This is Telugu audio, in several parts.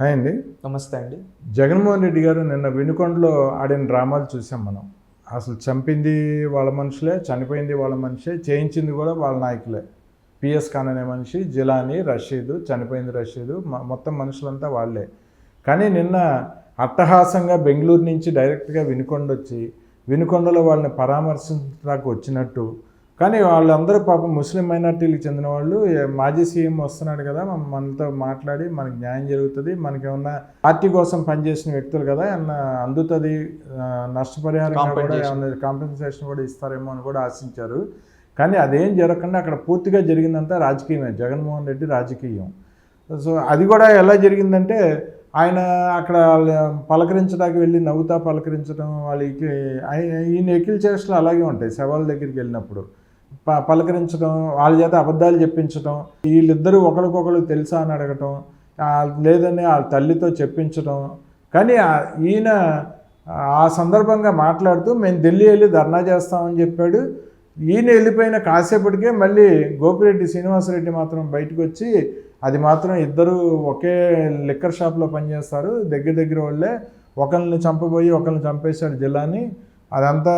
హాయ్ అండి. నమస్తే అండి. జగన్మోహన్ రెడ్డి గారు నిన్న వినుకొండలో ఆడిన డ్రామాలు చూసాం మనం. అసలు చంపింది వాళ్ళ మనుషులే చనిపోయింది వాళ్ళ మనిషే చేయించింది కూడా వాళ్ళ నాయకులే. పిఎస్ ఖాన్ అనే మనిషి జిలానీ రషీద్ చనిపోయింది రషీద్ మొత్తం మనుషులంతా వాళ్ళే. కానీ నిన్న అట్టహాసంగా బెంగళూరు నుంచి డైరెక్ట్గా వినుకొండ వచ్చి వినుకొండలో వాళ్ళని పరామర్శించడానికి వచ్చినట్టు కానీ వాళ్ళందరూ పాపం ముస్లిం మైనార్టీలకు చెందిన వాళ్ళు మాజీ సీఎం వస్తున్నాడు కదా మన- మనతో మాట్లాడి మనకి న్యాయం జరుగుతుంది మనకి ఏమన్నా పార్టీ కోసం పనిచేసిన వ్యక్తులు కదా ఏమన్నా అందుతుంది నష్టపరిహారం కూడా. ఏమన్నా కాంపెన్సేషన్ కూడా ఇస్తారేమో అని కూడా ఆశించారు. కానీ అదేం జరగకుండా అక్కడ పూర్తిగా జరిగిందంతా రాజకీయమే జగన్మోహన్ రెడ్డి రాజకీయం. సో అది కూడా ఎలా జరిగిందంటే ఆయన అక్కడ వాళ్ళ పలకరించడానికి వెళ్ళి నవ్వుతా పలకరించడం వాళ్ళకి ఈయన ఎకిల్ చేష్టలు అలాగే ఉంటాయి శవాల దగ్గరికి వెళ్ళినప్పుడు. పలకరించడం వాళ్ళ చేత అబద్ధాలు చెప్పించడం వీళ్ళిద్దరూ ఒకరికొకరు తెలుసా అని అడగటం లేదని వాళ్ళ తల్లితో చెప్పించడం కానీ ఈయన ఆ సందర్భంగా మాట్లాడుతూ మేము ఢిల్లీ వెళ్ళి ధర్నా చేస్తామని చెప్పాడు. ఈయన వెళ్ళిపోయిన కాసేపటికే మళ్ళీ గోపిరెడ్డి శ్రీనివాసరెడ్డి మాత్రం బయటకు వచ్చి అది మాత్రం ఇద్దరు ఒకే లిక్కర్ షాప్లో పనిచేస్తారు. దగ్గర దగ్గర వాళ్ళే. ఒకరిని చంపబోయి ఒకరిని చంపేశాడు జిల్లాని. అదంతా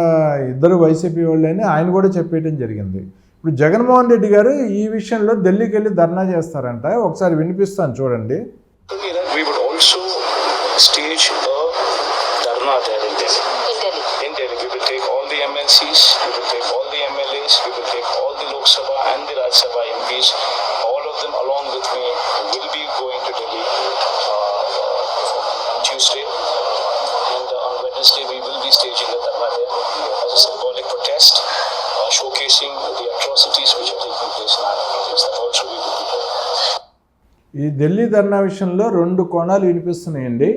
ఇద్దరు వైసీపీ వాళ్ళు అని ఆయన కూడా చెప్పేయటం జరిగింది. ఇప్పుడు జగన్మోహన్ రెడ్డి గారు ఈ విషయంలో ఢిల్లీకి వెళ్ళి ధర్నా చేస్తారంట. ఒకసారి వినిపిస్తాను చూడండి. MLCs, we will take all the MLAs, we will take all the Lok Sabha and the showcasing the atrocities which are taking place in our countries. That also we would be doing. ఈ ఢిల్లీ ధర్నా విషయంలో రెండు కోణాలు వినిపిస్తున్నాయండి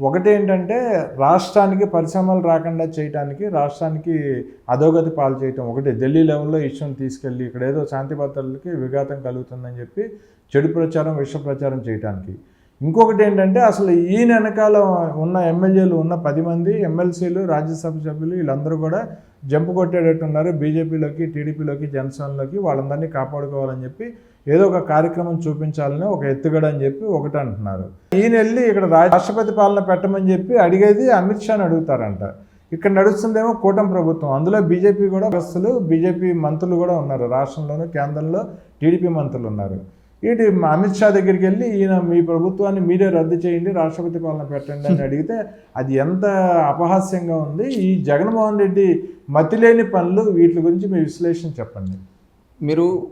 ఒకటి ఏంటంటే రాష్ట్రానికి పరిశ్రమలు రాకుండా చేయడానికి రాష్ట్రానికి అధోగతి పాలు చేయటం ఒకటి ఢిల్లీ లెవెల్లో ఇష్యూని తీసుకెళ్ళి ఇక్కడ ఏదో శాంతి భద్రతలకి విఘాతం కలుగుతుందని చెప్పి చెడు ప్రచారం విష ప్రచారం చేయడానికి ఇంకొకటి ఏంటంటే అసలు ఈయన వెనకాల ఉన్న ఎమ్మెల్యేలు ఉన్న పది మంది ఎమ్మెల్సీలు రాజ్యసభ సభ్యులు వీళ్ళందరూ కూడా జంపు కొట్టేటట్టు ఉన్నారు బీజేపీలోకి టీడీపీలోకి జనసేనలోకి వాళ్ళందరినీ కాపాడుకోవాలని చెప్పి ఏదో ఒక కార్యక్రమం చూపించాలని ఒక ఎత్తుగడ అని చెప్పి ఒకటి అంటున్నారు. ఈయన వెళ్ళి ఇక్కడ రా- రాష్ట్రపతి పాలన పెట్టమని చెప్పి అడిగేది అమిత్ షాని అడుగుతారంట. ఇక్కడ నడుస్తుందేమో కూటమి ప్రభుత్వం. అందులో బీజేపీ కూడా బస్సులు బీజేపీ మంత్రులు కూడా ఉన్నారు. రాష్ట్రంలోనూ కేంద్రంలో టీడీపీ మంత్రులు ఉన్నారు. ఏంటి అమిత్ షా దగ్గరికి వెళ్ళి ఈయన మీ ప్రభుత్వాన్ని మీరే రద్దు చేయండి రాష్ట్రపతి పాలన పెట్టండి అని అడిగితే అది ఎంత అపహాస్యంగా ఉంది? ఈ జగన్మోహన్ రెడ్డి మతిలేని పనులు వీటి గురించి మీ విశ్లేషణ చెప్పండి. మీరు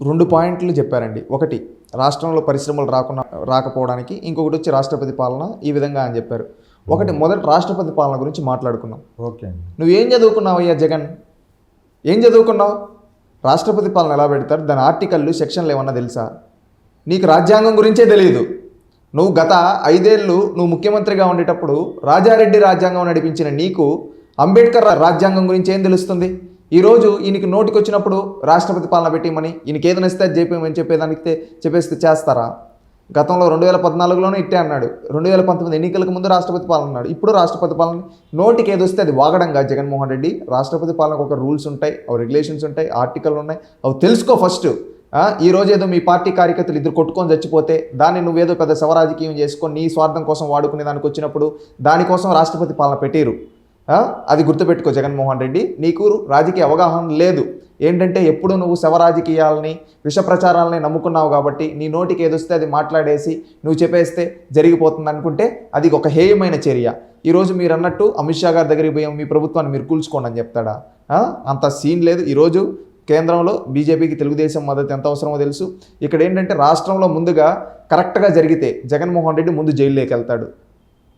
రెండు పాయింట్లు చెప్పారండి. ఒకటి రాష్ట్రంలో పరిశ్రమలు రాకుండా రాకపోవడానికి ఇంకొకటి వచ్చి రాష్ట్రపతి పాలన ఈ విధంగా అని చెప్పారు. ఒకటి మొదటి రాష్ట్రపతి పాలన గురించి మాట్లాడుకున్నాం ఓకే అండి. నువ్వేం చదువుకున్నావు అయ్యా జగన్? ఏం చదువుకున్నావు? రాష్ట్రపతి పాలన ఎలా పెడతారు? దాని ఆర్టికల్లు సెక్షన్లు ఏమన్నా తెలుసా? నీకు రాజ్యాంగం గురించే తెలియదు నువ్వు గత ఐదేళ్ళు నువ్వు ముఖ్యమంత్రిగా ఉండేటప్పుడు రాజారెడ్డి రాజ్యాంగం నడిపించిన నీకు అంబేద్కర్ రాజ్యాంగం గురించి ఏం తెలుస్తుంది? ఈరోజు ఈయనకి నోటికి వచ్చినప్పుడు రాష్ట్రపతి పాలన పెట్టిమని ఈయనకి ఏదైనా ఇస్తే అది చెప్పేమని చెప్పేదానికి చెప్పేస్తే చేస్తారా? గతంలో రెండు వేల పద్నాలుగులోనే ఇట్టే అన్నాడు. రెండు వేల పంతొమ్మిది ఎన్నికలకు ముందు రాష్ట్రపతి పాలన అన్నాడు. ఇప్పుడు రాష్ట్రపతి పాలన నోటికి ఏదొస్తే అది వాగడంగా జగన్మోహన్ రెడ్డి. రాష్ట్రపతి పాలనకు ఒక రూల్స్ ఉంటాయి అవి రెగ్యులేషన్స్ ఉంటాయి ఆర్టికల్ ఉన్నాయి. అవి తెలుసుకో ఫస్ట్. ఈ రోజు ఏదో మీ పార్టీ కార్యకర్తలు ఇద్దరు కొట్టుకొని చచ్చిపోతే దాన్ని నువ్వేదో పెద్ద శవరాజకీయం చేసుకొని నీ స్వార్థం కోసం వాడుకునే దానికి వచ్చినప్పుడు దానికోసం రాష్ట్రపతి పాలన పెట్టిరు. అది గుర్తుపెట్టుకో జగన్మోహన్ రెడ్డి. నీకు రాజకీయ అవగాహన లేదు. ఏంటంటే ఎప్పుడు నువ్వు శవరాజకీయాలని విష ప్రచారాలని నమ్ముకున్నావు కాబట్టి నీ నోటికి ఏదొస్తే అది మాట్లాడేసి నువ్వు చెప్పేస్తే జరిగిపోతుంది అనుకుంటే అది ఒక హేయమైన చర్య. ఈరోజు మీరు అన్నట్టు అమిత్ షా గారి దగ్గరికి పోయాం మీ ప్రభుత్వాన్ని మీరు కూల్చుకోండి అని చెప్తాడా? అంత సీన్ లేదు. ఈరోజు కేంద్రంలో బీజేపీకి తెలుగుదేశం మద్దతు ఎంత అవసరమో తెలుసు. ఇక్కడ ఏంటంటే రాష్ట్రంలో ముందుగా కరెక్ట్గా జరిగితే జగన్మోహన్ రెడ్డి ముందు జైల్లోకి వెళ్తాడు.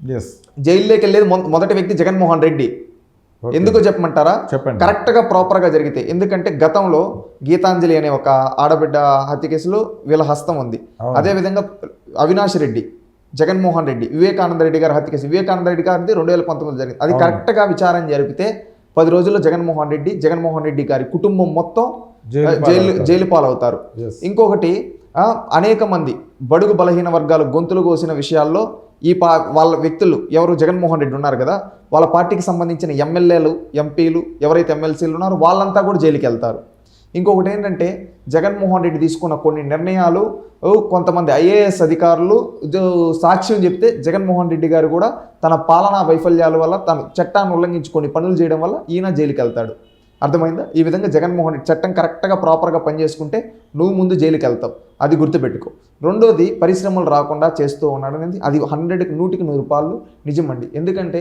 ఎస్ జైల్లోకి వెళ్ళేది మొదటి వ్యక్తి జగన్మోహన్ రెడ్డి. ఎందుకో చెప్పమంటారా? చెప్పండి. కరెక్ట్గా ప్రాపర్గా జరిగితే. ఎందుకంటే గతంలో గీతాంజలి అనే ఒక ఆడబిడ్డ హత్య కేసులో వీళ్ళ హస్తం ఉంది. అదేవిధంగా అవినాష్ రెడ్డి జగన్మోహన్ రెడ్డి వివేకానంద రెడ్డి గారి హత్య కేసు. వివేకానంద రెడ్డి గారిది రెండు వేల పంతొమ్మిది జరిగింది. అది. కరెక్ట్గా విచారణ జరిపితే పది రోజుల్లో జగన్మోహన్ రెడ్డి జగన్మోహన్ రెడ్డి గారి కుటుంబం మొత్తం జైలు జైలు పాలవుతారు. ఇంకొకటి అనేక మంది బడుగు బలహీన వర్గాలు గొంతులు కోసిన విషయాల్లో ఈ పా వాళ్ళ వ్యక్తులు ఎవరు జగన్మోహన్ రెడ్డి ఉన్నారు కదా వాళ్ళ పార్టీకి సంబంధించిన ఎమ్మెల్యేలు ఎంపీలు ఎవరైతే ఎమ్మెల్సీలు ఉన్నారో వాళ్ళంతా కూడా జైలుకి వెళ్తారు ఇంకొకటి ఏంటంటే జగన్మోహన్ రెడ్డి తీసుకున్న కొన్ని నిర్ణయాలు కొంతమంది ఐఏఎస్ అధికారులు సాక్ష్యం చెప్తే జగన్మోహన్ రెడ్డి గారు కూడా తన పాలనా వైఫల్యాల వల్ల తన చట్టాన్ని ఉల్లంఘించి కొన్ని పనులు చేయడం వల్ల ఈయన జైలుకి వెళ్తాడు అర్థమైందా? ఈ విధంగా జగన్మోహన్ రెడ్డి చట్టం కరెక్ట్గా ప్రాపర్గా పనిచేసుకుంటే నువ్వు ముందు జైలుకి వెళ్తావు అది గుర్తుపెట్టుకో. రెండోది పరిశ్రమలు రాకుండా చేస్తూ ఉన్నాడు అనేది అది హండ్రెడ్కి నూటికి నూరు రూపాయలు నిజమండి. ఎందుకంటే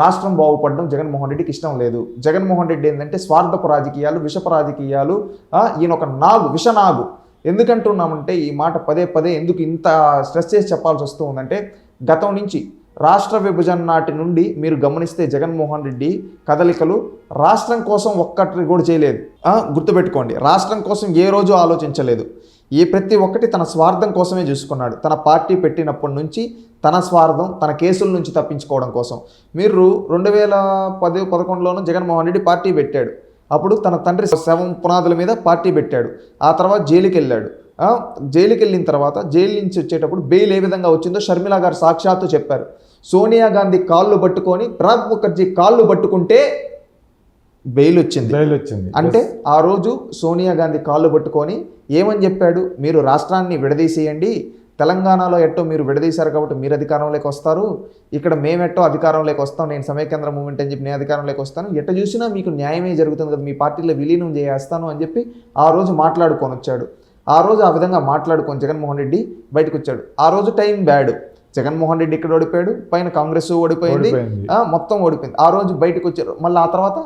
రాష్ట్రం బాగుపడడం జగన్మోహన్ రెడ్డికి ఇష్టం లేదు. జగన్మోహన్ రెడ్డి ఏంటంటే స్వార్థపు రాజకీయాలు విషప రాజకీయాలు ఈయన ఒక నాగు విషనాగు. ఎందుకంటున్నామంటే ఈ మాట పదే పదే ఎందుకు ఇంత స్ట్రెస్ చేసి చెప్పాల్సి వస్తూ ఉందంటే గతం నుంచి రాష్ట్ర విభజన నాటి నుండి మీరు గమనిస్తే జగన్మోహన్ రెడ్డి కదలికలు రాష్ట్రం కోసం ఒక్కటి కూడా చేయలేదు. గుర్తుపెట్టుకోండి. రాష్ట్రం కోసం ఏ రోజు ఆలోచించలేదు. ఈ ప్రతి ఒక్కటి తన స్వార్థం కోసమే చూసుకున్నాడు. తన పార్టీ పెట్టినప్పటి నుంచి తన స్వార్థం తన కేసుల నుంచి తప్పించుకోవడం కోసం. మీరు రెండు వేల పది పదకొండులోనూ జగన్మోహన్ రెడ్డి పార్టీ పెట్టాడు. అప్పుడు తన తండ్రి శవం పునాదుల మీద పార్టీ పెట్టాడు. ఆ తర్వాత జైలుకి వెళ్ళాడు జైలుకి వెళ్ళిన తర్వాత జైలు నుంచి వచ్చేటప్పుడు బెయిల్ ఏ విధంగా వచ్చిందో షర్మిల గారు సాక్షాత్తు చెప్పారు. సోనియా గాంధీ కాళ్ళు పట్టుకొని ప్రణబ్ ముఖర్జీ కాళ్ళు పట్టుకుంటే బెయిల్ వచ్చింది జైలు వచ్చింది అంటే ఆ రోజు సోనియా గాంధీ కాళ్ళు పట్టుకొని ఏమని చెప్పాడు? మీరు రాష్ట్రాన్ని విడదీసేయండి. తెలంగాణలో ఎట్టో మీరు విడదీశారు కాబట్టి మీరు అధికారంలోకి వస్తారు. ఇక్కడ మేమెట్టో అధికారంలోకి వస్తాం. నేను సమైకేంద్ర మూమెంట్ అని చెప్పి నేను అధికారంలోకి వస్తాను. ఎట్ట చూసినా మీకు న్యాయమే జరుగుతుంది కదా. మీ పార్టీలో విలీనం చేస్తాను అని చెప్పి ఆ రోజు మాట్లాడుకొని వచ్చాడు. ఆ రోజు ఆ విధంగా మాట్లాడుకొని జగన్మోహన్ రెడ్డి బయటకు వచ్చాడు ఆ రోజు టైం బ్యాడ్. జగన్మోహన్ రెడ్డి ఇక్కడ ఓడిపోయాడు. పైన కాంగ్రెస్ ఓడిపోయింది. మొత్తం ఓడిపోయింది. ఆ రోజు బయటకు వచ్చారు మళ్ళీ ఆ తర్వాత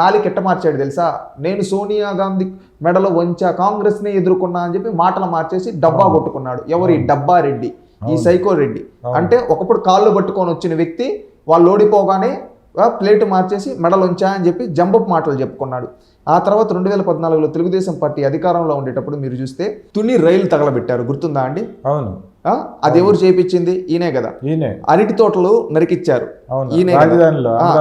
నాలిక ఎట్ట మార్చాడు తెలుసా? నేను సోనియా గాంధీ మెడలో వంచా కాంగ్రెస్నే ఎదుర్కొన్నా అని చెప్పి మాటలు మార్చేసి డబ్బా కొట్టుకున్నాడు. ఎవరు? ఈ డబ్బా రెడ్డి. ఈ సైకో రెడ్డి. అంటే ఒకప్పుడు కాళ్ళు పట్టుకొని వచ్చిన వ్యక్తి వాళ్ళు ఓడిపోగానే ప్లేట్ మార్చేసి మెడలుంచా అని చెప్పి జంబప్ మాటలు చెప్పుకున్నాడు. ఆ తర్వాత రెండు వేల పద్నాలుగులో తెలుగుదేశం పార్టీ అధికారంలో ఉండేటప్పుడు మీరు చూస్తే తుని రైలు తగలబెట్టారు. గుర్తుందా అండి? అవును. అది ఎవరు చేపించింది? ఈయనే కదా. అరటి తోటలు నరికిచ్చారు. ఈయనే.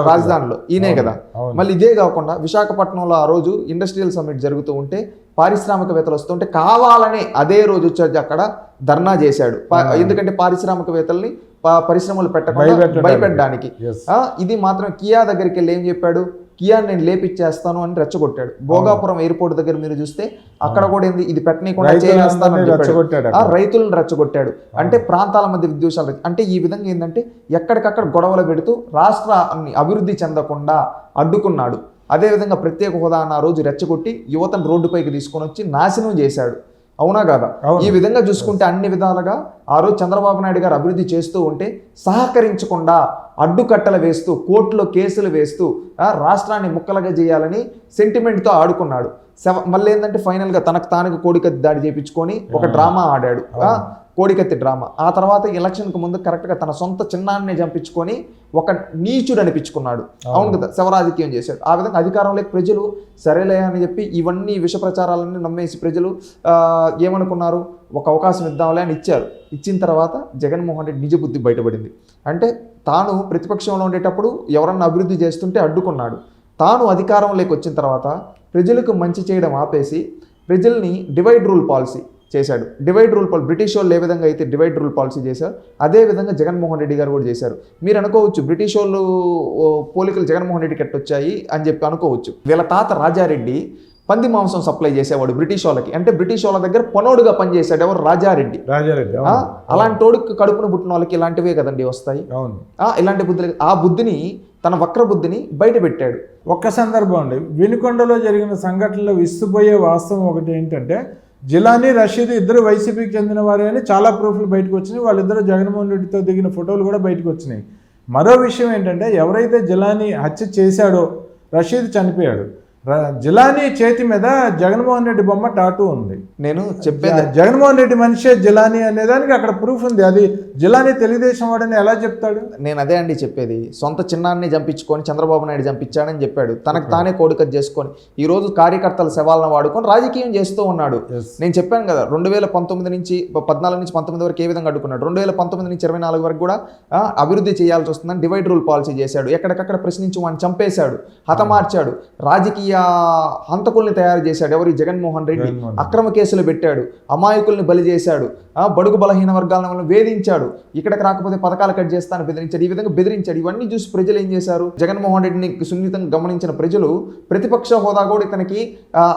రాజధానిలో ఈయనే కదా. మళ్ళీ ఇదే కాకుండా విశాఖపట్నంలో ఆ రోజు ఇండస్ట్రియల్ సమ్మిట్ జరుగుతూ ఉంటే పారిశ్రామికవేత్తలు వస్తుంటే కావాలనే అదే రోజు వచ్చి అక్కడ ధర్నా చేశాడు. ఎందుకంటే పారిశ్రామికవేత్తల్ని పరిశ్రమలు పెట్టకుండా భయపెట్టడానికి. ఇది మాత్రం కియా దగ్గరికి వెళ్ళి ఏం చెప్పాడు? కియా నేను లేపిచ్చేస్తాను అని రెచ్చగొట్టాడు. భోగాపురం ఎయిర్పోర్ట్ దగ్గర మీరు చూస్తే అక్కడ కూడా ఏంది? ఇది పెట్టనీయకుండా చేస్తాను ఆ. రైతులను రెచ్చగొట్టాడు. అంటే ప్రాంతాల మధ్య విద్వేషాలు అంటే ఈ విధంగా ఏంటంటే ఎక్కడికక్కడ గొడవలు పెడుతూ రాష్ట్రాన్ని అభివృద్ధి చెందకుండా అడ్డుకున్నాడు. అదేవిధంగా ప్రత్యేక హోదా అన్న రోజు రెచ్చగొట్టి యువతను రోడ్డుపైకి తీసుకొని వచ్చి నాశనం చేశాడు. అవునా కాదా. ఈ విధంగా చూసుకుంటే అన్ని విధాలుగా ఆ రోజు చంద్రబాబు నాయుడు గారు అభివృద్ధి చేస్తూ ఉంటే సహకరించకుండా అడ్డుకట్టలు వేస్తూ కోర్టులో కేసులు వేస్తూ రాష్ట్రాన్ని ముక్కలుగా చేయాలని సెంటిమెంట్తో ఆడుకున్నాడు. సెవ మళ్ళీ ఏంటంటే ఫైనల్గా తనకు తానుగా కోడికత్తి దాడి చేపించుకొని ఒక డ్రామా ఆడాడు. కోడికత్తి డ్రామా. ఆ తర్వాత ఎలక్షన్కు ముందు కరెక్ట్గా తన సొంత చిన్నాన్నే చంపించుకొని ఒక నీచుడు అనిపించుకున్నాడు. అవును. కదా శవరాజకీయం చేశాడు. ఆ విధంగా అధికారంలోకి ప్రజలు సరేలే అని చెప్పి ఇవన్నీ విష ప్రచారాలన్నీ నమ్మేసి ప్రజలు ఏమనుకున్నారు? ఒక అవకాశం ఇద్దాంలే అని ఇచ్చారు. ఇచ్చిన తర్వాత జగన్మోహన్ రెడ్డి నిజ బుద్ధి బయటపడింది. అంటే తాను ప్రతిపక్షంలో ఉండేటప్పుడు ఎవరన్నా అభివృద్ధి చేస్తుంటే అడ్డుకున్నాడు. తాను అధికారంలోకి వచ్చిన తర్వాత ప్రజలకు మంచి చేయడం ఆపేసి ప్రజల్ని డివైడ్ రూల్ పాలసీ చేశాడు. డివైడ్ రూల్ పాలసీ బ్రిటిష్ వాళ్ళు ఏ విధంగా అయితే డివైడ్ రూల్ పాలసీ చేశారు అదే విధంగా జగన్మోహన్ రెడ్డి గారు కూడా చేశారు. మీరు అనుకోవచ్చు బ్రిటిష్ వాళ్ళు పోలికలు జగన్మోహన్ రెడ్డికి ఎట్టొచ్చాయి అని చెప్పి అనుకోవచ్చు. వీళ్ళ తాత రాజారెడ్డి పంది మాంసం సప్లై చేసేవాడు బ్రిటిష్ వాళ్ళకి. అంటే బ్రిటిష్ వాళ్ళ దగ్గర పనోడుగా పనిచేశాడు ఎవరు? రాజారెడ్డి. రాజారెడ్డి అలాంటి వాడికి కడుపున పుట్టిన వాళ్ళకి ఇలాంటివే కదండి వస్తాయి. అవును. ఆ, ఇలాంటి బుద్ధులు ఆ బుద్ధిని తన వక్ర బుద్ధిని బయట పెట్టాడు. ఒక్క సందర్భం అండి. వినుకొండలో జరిగిన సంఘటనలో విస్తుపోయే వాస్తవం ఒకటి ఏంటంటే జిలానీ రషీద్ ఇద్దరు వైసీపీకి చెందిన వారే అని చాలా ప్రూఫ్లు బయటకు వచ్చినాయి. వాళ్ళిద్దరు జగన్మోహన్ రెడ్డితో దిగిన ఫోటోలు కూడా బయటకు వచ్చినాయి. మరో విషయం ఏంటంటే ఎవరైతే జిలానీ హత్య చేశాడో రషీద్ చనిపోయాడు. జిలానీ చేతి మీద జగన్మోహన్ రెడ్డి బొమ్మ టాటూ ఉంది. నేను చెప్పేది జగన్మోహన్ రెడ్డి మనిషే జిలానీ అనేదానికి అక్కడ ప్రూఫ్ ఉంది. అది జిలానీ తెలుగుదేశం వాడని ఎలా చెప్తాడు? నేను అదే అండి చెప్పేది. సొంత చిన్నాన్ని చంపించుకొని చంద్రబాబు నాయుడు చంపించాడని చెప్పాడు. తనకు తానే కోడికత చేసుకొని ఈ రోజు కార్యకర్తల శవాలను వాడుకొని రాజకీయం చేస్తూ ఉన్నాడు. నేను చెప్పాను కదా రెండు వేల పంతొమ్మిది నుంచి పద్నాలుగు నుంచి పంతొమ్మిది వరకు ఏ విధంగా అడ్డుకున్నాడు? రెండు వేల పంతొమ్మిది నుంచి ఇరవై నాలుగు వరకు కూడా అభివృద్ధి చేయాల్సి వస్తుందని డివైడ్ రూల్ పాలసీ చేశాడు. ఎక్కడికక్కడ ప్రశ్నించి వాడిని చంపేశాడు. హతమార్చాడు. రాజకీయ రాజకీయ హంతకుల్ని తయారు చేశాడు. ఎవరు? జగన్మోహన్ రెడ్డి. అక్రమ కేసులు పెట్టాడు. అమాయకుల్ని బలి చేశాడు. బడుగు బలహీన వర్గాలను వేధించాడు. ఇక్కడికి రాకపోతే పథకాలు కట్ చేస్తాను బెదిరించాడు. ఈ విధంగా బెదిరించాడు. ఇవన్నీ చూసి ప్రజలు ఏం చేశారు? జగన్మోహన్ రెడ్డిని సున్నితంగా గమనించిన ప్రజలు ప్రతిపక్ష హోదా కూడా ఇతనికి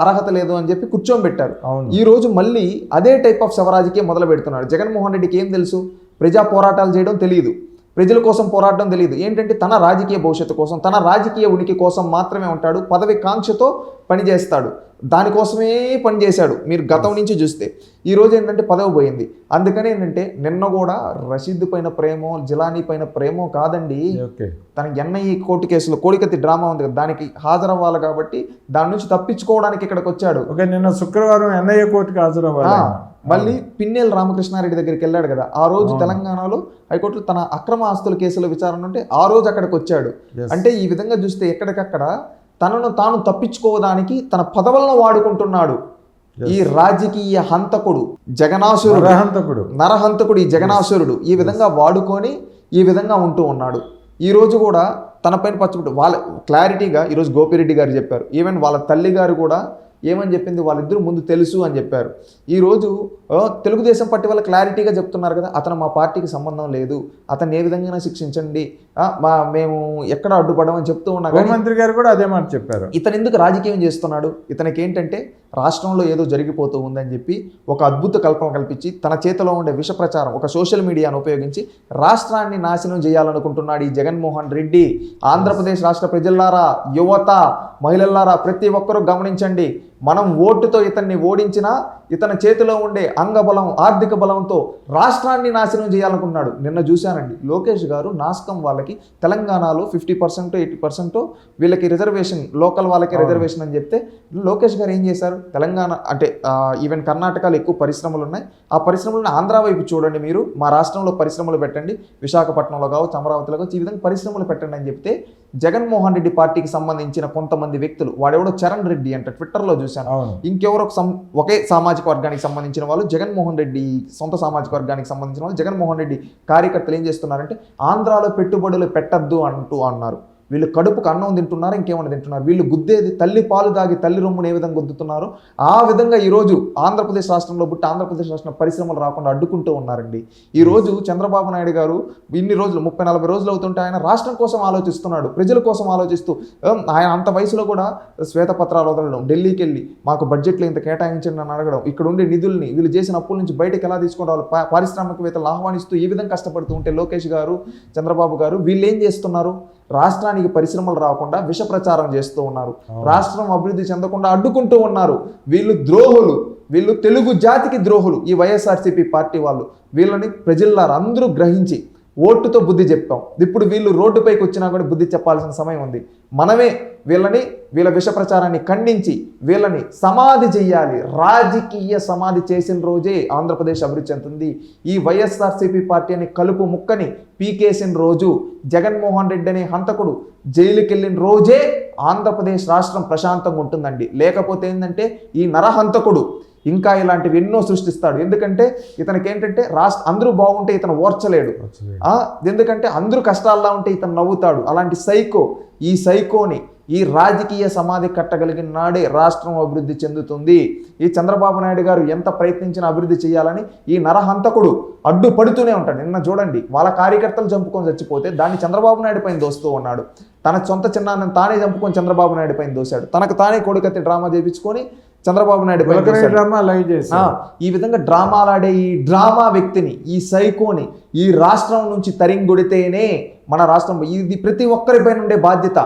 అర్హత లేదు అని చెప్పి కూర్చోబెట్టారు అవును. ఈ రోజు మళ్ళీ అదే టైప్ ఆఫ్ శవరాజకీయం మొదలు పెడుతున్నాడు. జగన్మోహన్ రెడ్డికి ఏం తెలుసు? ప్రజా పోరాటాలు చేయడం తెలియదు ప్రజల కోసం పోరాటం తెలియదు. ఏంటంటే తన రాజకీయ భవిష్యత్తు కోసం తన రాజకీయ ఉనికి కోసం మాత్రమే ఉంటాడు. పదవి కాంక్షతో పనిచేస్తాడు. దానికోసమే పనిచేశాడు మీరు గతం నుంచి చూస్తే. ఈ రోజు ఏంటంటే పదవి పోయింది. అందుకని ఏంటంటే నిన్న కూడా రషీద్ పైన ప్రేమో జిలానీ పైన ప్రేమో కాదండి. తన ఎన్ఐఏ కోర్టు కేసులో కోడికత్తి డ్రామా ఉంది కదా దానికి హాజరవ్వాలి కాబట్టి దాని నుంచి తప్పించుకోవడానికి ఇక్కడికి వచ్చాడు. ఓకే నిన్న శుక్రవారం ఎన్ఐఏ కోర్టుకి హాజరవ్వాలి. మళ్ళీ పిన్నెల రామకృష్ణారెడ్డి దగ్గరికి వెళ్ళాడు కదా. ఆ రోజు తెలంగాణలో హైకోర్టులో తన అక్రమ ఆస్తుల కేసుల విచారణ ఉంటే ఆ రోజు అక్కడికి వచ్చాడు. అంటే ఈ విధంగా చూస్తే ఎక్కడికక్కడ తనను తాను తప్పించుకోవడానికి తన పదవులను వాడుకుంటున్నాడు. ఈ రాజకీయ హంతకుడు జగనాసురుడు నరహంతకుడు. నరహంతకుడు ఈ జగనాసురుడు ఈ విధంగా వాడుకొని ఈ విధంగా ఉంటూ ఉన్నాడు. ఈ రోజు కూడా తన పైన పచ్చబుట్టు వాళ్ళ క్లారిటీగా ఈరోజు గోపిరెడ్డి గారు చెప్పారు. ఈవెన్ వాళ్ళ తల్లి గారు కూడా ఏమని చెప్పింది వాళ్ళిద్దరూ ముందు తెలుసు అని చెప్పారు. ఈరోజు తెలుగుదేశం పార్టీ వాళ్ళ క్లారిటీగా చెప్తున్నారు కదా అతను మా పార్టీకి సంబంధం లేదు అతన్ని ఏ విధంగా శిక్షించండి మా మేము ఎక్కడ అడ్డుపడమని చెప్తూ ఉన్నా కానీ హోంమంత్రి గారు కూడా అదే మాట చెప్పారు. ఇతను ఎందుకు రాజకీయం చేస్తున్నాడు? ఇతనికి ఏంటంటే రాష్ట్రంలో ఏదో జరిగిపోతూ ఉందని చెప్పి ఒక అద్భుత కల్పన కల్పించి తన చేతిలో ఉండే విష ప్రచారం ఒక సోషల్ మీడియాను ఉపయోగించి రాష్ట్రాన్ని నాశనం చేయాలనుకుంటున్నాడు ఈ జగన్మోహన్ రెడ్డి. ఆంధ్రప్రదేశ్ రాష్ట్ర ప్రజలారా యువత మహిళలారా ప్రతి ఒక్కరూ గమనించండి మనం ఓటుతో ఇతన్ని ఓడించినా ఇతని చేతిలో ఉండే అంగబలం ఆర్థిక బలంతో రాష్ట్రాన్ని నాశనం చేయాలనుకున్నాడు నిన్న చూశానండి. లోకేష్ గారు నాస్కం వాళ్ళకి తెలంగాణలో ఫిఫ్టీ పర్సెంట్ ఎయిటీ పర్సెంట్ వీళ్ళకి రిజర్వేషన్ లోకల్ వాళ్ళకి రిజర్వేషన్ అని చెప్తే లోకేష్ గారు ఏం చేశారు? తెలంగాణ అంటే ఈవెన్ కర్ణాటకలో ఎక్కువ పరిశ్రమలు ఉన్నాయి. ఆ పరిశ్రమలను ఆంధ్ర వైపు చూడండి మీరు. మా రాష్ట్రంలో పరిశ్రమలు పెట్టండి. విశాఖపట్నంలో కావచ్చు అమరావతిలో కావచ్చు ఈ విధంగా పరిశ్రమలు పెట్టండి అని చెప్తే జగన్మోహన్ రెడ్డి పార్టీకి సంబంధించిన కొంతమంది వ్యక్తులు వాడెవడో చరణ్ రెడ్డి అంట ట్విట్టర్లో చూశాను. ఇంకెవరో ఒకే సామాజిక వర్గానికి సంబంధించిన వాళ్ళు జగన్మోహన్ రెడ్డి సొంత సామాజిక వర్గానికి సంబంధించిన వాళ్ళు జగన్మోహన్ రెడ్డి కార్యకర్తలు ఏం చేస్తున్నారంటే ఆంధ్రాలో పెట్టుబడులు పెట్టద్దు అంటూ అన్నారు. వీళ్ళు కడుపుకు అన్నం తింటున్నారు? ఇంకేమైనా తింటున్నారు? వీళ్ళు గుద్దేది తల్లి పాలు దాగి తల్లి రొమ్మును ఏ విధంగా గుద్దుతున్నారో? ఆ విధంగా ఈరోజు ఆంధ్రప్రదేశ్ రాష్ట్రంలో పుట్టి ఆంధ్రప్రదేశ్ రాష్ట్రం పరిశ్రమలు రాకుండా అడ్డుకుంటూ ఉన్నారండి. ఈ రోజు చంద్రబాబు నాయుడు గారు ఇన్ని రోజులు ముప్పై నలభై రోజులు అవుతుంటే ఆయన రాష్ట్రం కోసం ఆలోచిస్తున్నాడు ప్రజల కోసం ఆలోచిస్తూ "ఏం, ఆయన అంత వయసులో కూడా శ్వేతపత్రాలు వదలడం ఢిల్లీకి వెళ్ళి మాకు బడ్జెట్లో ఇంత కేటాయించండి అని అడగడం ఇక్కడ ఉండే నిధుల్ని వీళ్ళు చేసిన అప్పుల నుంచి బయటకు ఎలా తీసుకొని రావాలి? పారిశ్రామికవేత్తలు ఆహ్వానిస్తూ ఈ విధంగా కష్టపడుతూ ఉంటే లోకేష్ గారు చంద్రబాబు గారు వీళ్ళు ఏం చేస్తున్నారు? రాష్ట్రానికి పరిశ్రమలు రాకుండా విష ప్రచారం చేస్తూ ఉన్నారు. రాష్ట్రం అభివృద్ధి చెందకుండా అడ్డుకుంటూ ఉన్నారు. వీళ్ళు ద్రోహులు. వీళ్ళు తెలుగు జాతికి ద్రోహులు. ఈ వైఎస్ఆర్సీపీ పార్టీ వాళ్ళు. వీళ్ళని ప్రజలారు అందరూ గ్రహించి ఓటుతో బుద్ధి చెప్పాం ఇప్పుడు వీళ్ళు రోడ్డుపైకి వచ్చినా కూడా బుద్ధి చెప్పాల్సిన సమయం ఉంది. మనమే వీళ్ళని వీళ్ళ విష ప్రచారాన్ని ఖండించి వీళ్ళని సమాధి చేయాలి రాజకీయ సమాధి చేసిన రోజే ఆంధ్రప్రదేశ్ అభివృద్ధి చెందుతుంది. ఈ వైఎస్ఆర్సీపీ పార్టీ అని కలుపు ముక్కని పీకేసిన రోజు జగన్మోహన్ రెడ్డి అనే హంతకుడు జైలుకి వెళ్ళిన రోజే ఆంధ్రప్రదేశ్ రాష్ట్రం ప్రశాంతంగా ఉంటుందండి. లేకపోతే ఏంటంటే ఈ నరహంతకుడు ఇంకా ఇలాంటివి ఎన్నో సృష్టిస్తాడు. ఎందుకంటే ఇతనికి ఏంటంటే రాష్ట్ర అందరూ బాగుంటే ఇతను ఓర్చలేడు. ఎందుకంటే అందరూ కష్టాల్లో ఉంటే ఇతను నవ్వుతాడు. అలాంటి సైకో ఈ సైకోని ఈ రాజకీయ సమాధి కట్టగలిగిన నాడే రాష్ట్రం అభివృద్ధి చెందుతుంది. ఈ చంద్రబాబు నాయుడు గారు ఎంత ప్రయత్నించినా అభివృద్ధి చేయాలని ఈ నరహంతకుడు అడ్డుపడుతూనే ఉంటాడు. నిన్న చూడండి వాళ్ళ కార్యకర్తలు చంపుకొని చచ్చిపోతే దాన్ని చంద్రబాబు నాయుడు పైన దోస్తూ ఉన్నాడు. తన సొంత చిన్నాన్నని తానే చంపుకొని చంద్రబాబు నాయుడు పైన దోశాడు. తనకు తానే కొడుకత్తి డ్రామా చేయించుకొని చంద్రబాబు నాయుడు. డ్రామా లైవ్ చేసి ఈ విధంగా డ్రామాలాడే ఈ డ్రామా వ్యక్తిని ఈ సైకోని ఈ రాష్ట్రం నుంచి తరింగొడితేనే మన రాష్ట్రం ఇది ప్రతి ఒక్కరిపైన ఉండే బాధ్యత.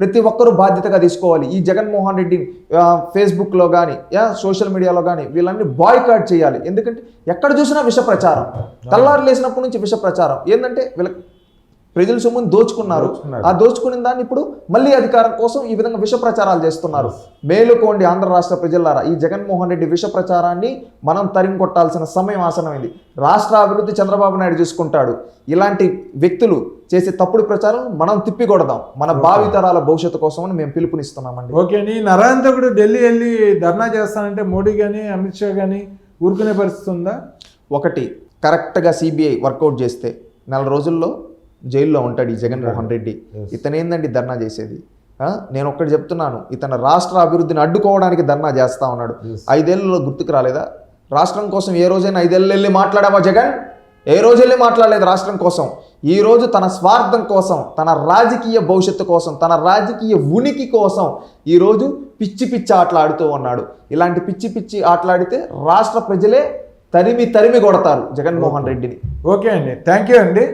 ప్రతి ఒక్కరూ బాధ్యతగా తీసుకోవాలి. ఈ జగన్మోహన్ రెడ్డి ఆ, ఫేస్బుక్లో కానీ సోషల్ మీడియాలో కానీ వీళ్ళని బాయ్కాట్ చేయాలి. ఎందుకంటే ఎక్కడ చూసినా విష ప్రచారం తెల్లారు లేసినప్పటి నుంచి విష ప్రచారం ఏంటంటే వీళ్ళకి ప్రజల సొమ్ముని దోచుకున్నారు. ఆ దోచుకున్న దాన్ని ఇప్పుడు మళ్ళీ అధికారం కోసం ఈ విధంగా విష ప్రచారాలు చేస్తున్నారు. మేలుకోండి ఆంధ్ర రాష్ట్ర ప్రజలారా. ఈ జగన్మోహన్ రెడ్డి విష ప్రచారాన్ని మనం తరిమి కొట్టాల్సిన సమయం ఆసనమైంది. రాష్ట్ర అభివృద్ధి చంద్రబాబు నాయుడు చూసుకుంటాడు. ఇలాంటి వ్యక్తులు చేసే తప్పుడు ప్రచారం మనం తిప్పికొడదాం. మన భావితరాల భవిష్యత్తు కోసం అని మేము పిలుపునిస్తున్నామండి. ఓకే నీ నరహంతకుడు ఢిల్లీ వెళ్ళి ధర్నా చేస్తానంటే మోడీ కానీ అమిత్ షా కానీ ఊరుకునే పరిస్థితి ఉందా? ఒకటి కరెక్ట్గా సిబిఐ వర్కౌట్ చేస్తే నెల రోజుల్లో జైల్లో ఉంటాడు ఈ జగన్మోహన్ రెడ్డి. ఇతనేందండి ధర్నా చేసేది? నేను ఒక్కటి చెప్తున్నాను. ఇతను రాష్ట్ర అభివృద్ధిని అడ్డుకోవడానికి ధర్నా చేస్తా ఉన్నాడు. ఐదేళ్ళలో గుర్తుకు రాలేదా? రాష్ట్రం కోసం ఏ రోజైనా ఐదేళ్ళు వెళ్ళి మాట్లాడావా జగన్? ఏ రోజు వెళ్ళి మాట్లాడలేదు రాష్ట్రం కోసం? ఈ రోజు తన స్వార్థం కోసం తన రాజకీయ భవిష్యత్తు కోసం తన రాజకీయ ఉనికి కోసం ఈరోజు పిచ్చి పిచ్చి ఆటలాడుతూ ఉన్నాడు. ఇలాంటి పిచ్చి పిచ్చి ఆటలాడితే రాష్ట్ర ప్రజలే తరిమి తరిమి కొడతారు జగన్మోహన్ రెడ్డిని. ఓకే అండి. థ్యాంక్ యూ అండి.